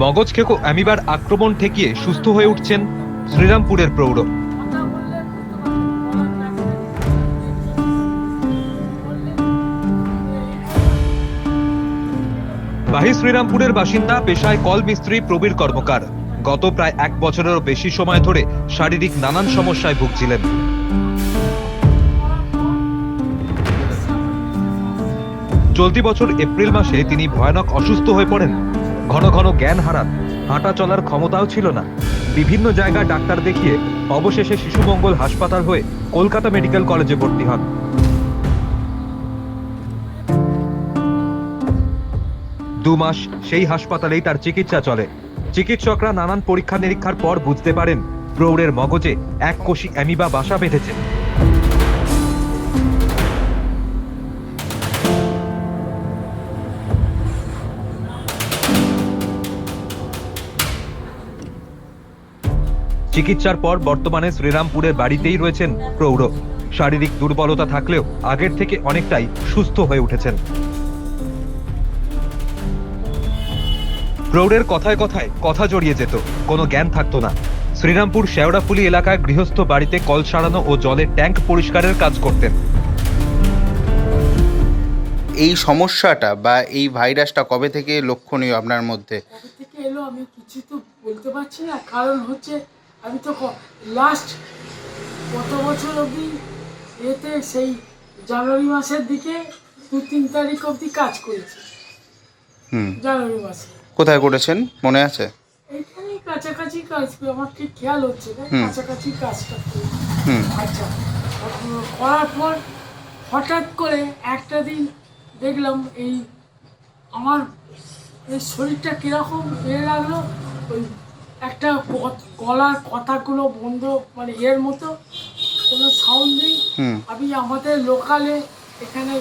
মগজ খেকো অ্যামিবার আক্রমণ ঠেকিয়ে সুস্থ হয়ে উঠছেন শ্রীরামপুরের প্রৌঢ়। বাহি শ্রীরামপুরের বাসিন্দা, পেশায় কল মিস্ত্রি, প্রবীর কর্মকার। গত প্রায় এক বছরেরও বেশি সময় ধরে শারীরিক নানান সমস্যায় ভুগছিলেন। চলতি বছর এপ্রিল মাসে তিনি ভয়ানক অসুস্থ হয়ে পড়েন। ঘন ঘন জ্ঞান হারান। হাঁটা চলার ক্ষমতাও ছিল না। বিভিন্ন জায়গায় ডাক্তার দেখিয়ে অবশেষে শিশুমঙ্গল হাসপাতাল হয়ে কলকাতা মেডিকেল কলেজে ভর্তি হন। দু মাস সেই হাসপাতালেই তার চিকিৎসা চলে। চিকিৎসকরা নানান পরীক্ষা নিরীক্ষার পর বুঝতে পারেন, প্রৌঢ়ের মগজে এক কোষী অ্যামিবা বাসা বেঁধেছে। চিকিৎসার পর বর্তমানে শ্রীরামপুরের বাড়িতেই রয়েছেন প্রৌঢ়। শারীরিক দুর্বলতা থাকলেও আগের থেকে অনেকটাই সুস্থ হয়ে উঠেছেন। প্রৌঢ়ের কথায় কথায় কথা জড়িয়ে যেত কোনো জ্ঞান থাকতো না। শ্রীরামপুর শেওড়াফুলি এলাকায় গৃহস্থ বাড়িতে কল সারানো ও জলের ট্যাঙ্ক পরিষ্কারের কাজ করতেন। এই সমস্যাটা বা এই ভাইরাসটা কবে থেকে লক্ষণীয় আপনার মধ্যে? কবে থেকে এলো আমি কিছু তো বলতে পারছি না। কারণ হচ্ছে আমি তো লাস্ট কত বছর অবধি এতে সেই জানুয়ারি মাসের দিকে দু তিন তারিখ অবধি কাজ করেছি। হুম। জানুয়ারি মাসে। কোথায় করেছেন? মনে আছে? এইখানেই কাছাকাছি কাজ আমার ঠিক খেয়াল হচ্ছে না কাছাকাছি কাজটা হুম। আচ্ছা করার পর হঠাৎ করে একটা দিন দেখলাম এই আমার এই শরীরটা কীরকম এ লাগল ওই একটা গলার কথাগুলো বন্ধ মানে এর মতো কোনো সাউন্ড নেই। আমি আমাদের লোকালে এখানে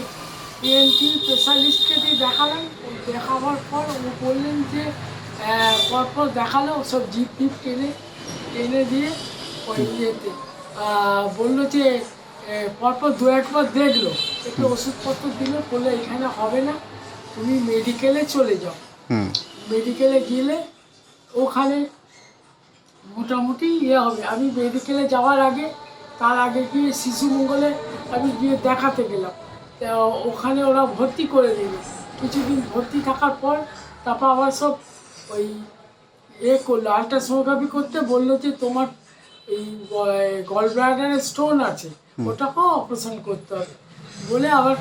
ইএনটি স্পেশালিস্টকে দিয়ে দেখালাম দেখাবার পর ও বললেন যে পরপর দেখাল সব জিপ টিপ টেনে টেনে দিয়ে ওই ইয়েতে বলল যে পরপর দু একবার দেখল একটু ওষুধপত্র দিলে বলল এখানে হবে না তুমি মেডিকেলে চলে যাও। মেডিকেলে গেলে ওখানে মোটামুটি ইয়ে হবে। আমি মেডিকেলে যাওয়ার আগে তার আগে গিয়ে শিশু মঙ্গলে আমি গিয়ে দেখাতে গেলাম। তা ওখানে ওরা ভর্তি করে দিল। কিছুদিন ভর্তি থাকার পর তারপর আবার সব ওই এ করল। আলট্রাসোনোগ্রাফি করতে বলল যে তোমার এই গল ব্লাডারের স্টোন আছে ওটাকেও অপারেশন করতে হবে। বলে আবার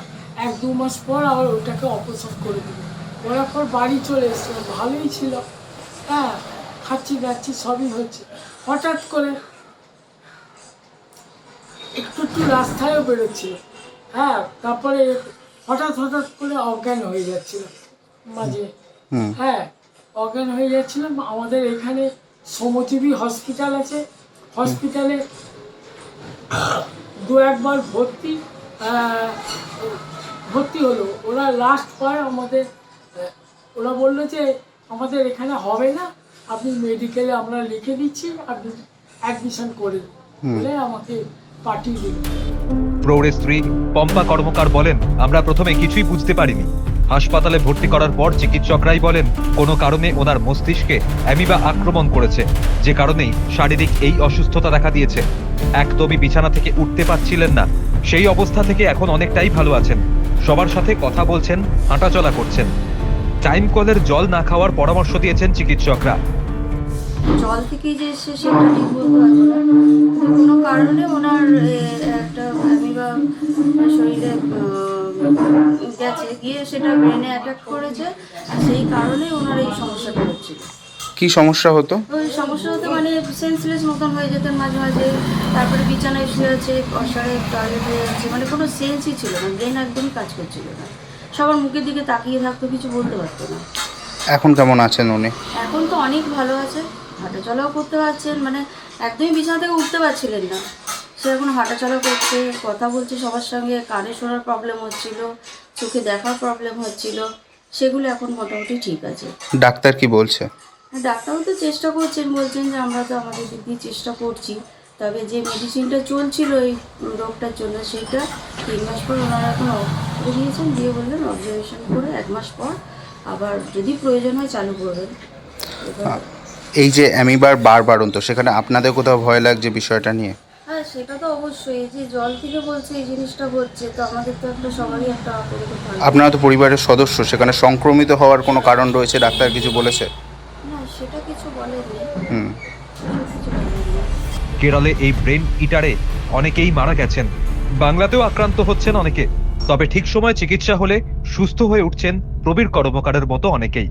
এক দু মাস পর আবার ওটাকে অপারেশন করে দিল। করার পর বাড়ি চলে এসছে ভালোই ছিল। হ্যাঁ খাচ্ছি যাচ্ছি সবই হচ্ছে। হঠাৎ করে একটু একটু রাস্তায়ও বেরোচ্ছিল হ্যাঁ তারপরে হঠাৎ হঠাৎ করে অজ্ঞান হয়ে যাচ্ছিল মাঝে। হ্যাঁ অজ্ঞান হয়ে যাচ্ছিলাম আমাদের এখানে শ্রমজীবী হসপিটাল আছে। হসপিটালে দু একবার ভর্তি ভর্তি হলো। ওরা লাস্ট পর আমাদের ওরা বলল যে আমাদের এখানে হবে না। আপনি মেডিকেলে আমরা লিখে দিচ্ছি আপনি অ্যাডমিশন করে বলে আমাকে পাঠিয়ে দিল। প্রৌঢ়ের স্ত্রী পম্পা কর্মকার বলেন আমরা প্রথমে কিছুই বুঝতে পারিনি। হাসপাতালে ভর্তি করার পর চিকিৎসকরাই বলেন কোনো কারণে ওনার মস্তিষ্কে অ্যামিবা আক্রমণ করেছে যে কারণেই শারীরিক এই অসুস্থতা দেখা দিয়েছে। একদমই বিছানা থেকে উঠতে পারছিলেন না। সেই অবস্থা থেকে এখন অনেকটাই ভালো আছেন। সবার সাথে কথা বলছেন হাঁটাচলা করছেন। টাইম কলের জল না খাওয়ার পরামর্শ দিয়েছেন চিকিৎসকরা। জল থেকেই যে এসছে সেটা ঠিক বলতে পারব না। কোনো কারণে ওনার একটা অ্যামিবা শরীরে গেছে গিয়ে সেটা ব্রেনে অ্যাটাক করেছে আর সেই কারণে ওনার এই সমস্যাটা হচ্ছিল। কি সমস্যা হতো? ওই সমস্যা হতো মানে সেন্সলেস মতন হয়ে যেতেন মাঝে মাঝে তারপরে বিছানায় শুয়ে আছে অসারে টয়লেট হয়ে যাচ্ছে মানে কোনো সেন্সই ছিল না ব্রেন একদমই কাজ করছিল না। সবার মুখের দিকে তাকিয়ে থাকতো কিছু বলতে পারতো না। এখন কেমন আছেন উনি? এখন তো অনেক ভালো আছে। হাঁটাচলাও করতে পারছেন মানে একদমই বিছানা থেকে উঠতে পারছিলেন না। সে এখন হাঁটাচলা করছে কথা বলছে সবার সঙ্গে কানে শোনার প্রবলেম হচ্ছিল চোখে দেখার প্রবলেম হচ্ছিল সেগুলো এখন মোটামুটি ঠিক আছে। ডাক্তার কি বলছে? ডাক্তারও তো চেষ্টা করছেন বলছেন যে আমরা তো আমাদের দিক দিয়ে চেষ্টা করছি তবে যে মেডিসিনটা চলছিল এই রোগটার জন্য সেটা তিন মাস পর ওনারা এখন দিয়েছেন দিয়ে বললেন অবজারভেশন করে এক মাস পর আবার যদি প্রয়োজন হয় চালু করবেন। এই যে অ্যামিবার বারবারন্ত সেখানে আপনাদের কোথাও ভয় লাগছে বিষয়টা নিয়ে? হ্যাঁ সেটা তো অবশ্যই। এই যে জল থেকে বলছে এই জিনিসটা হচ্ছে তো আমাদের তো একটা সবারই একটা আপাতত আপনারা তো পরিবারের সদস্য সেখানে সংক্রমিত হওয়ার কোনো কারণ রয়েছে? ডাক্তার কিছু বলেছে? না সেটা কিছু বলেনি। হুম। কেরলে এই ব্রেন ইটারে অনেকেই মারা গেছেন। বাংলাতেও আক্রান্ত হচ্ছেন অনেকে। তবে ঠিক সময় চিকিৎসা হলে সুস্থ হয়ে উঠছেন প্রবীর কর্মকারের মতো অনেকেই।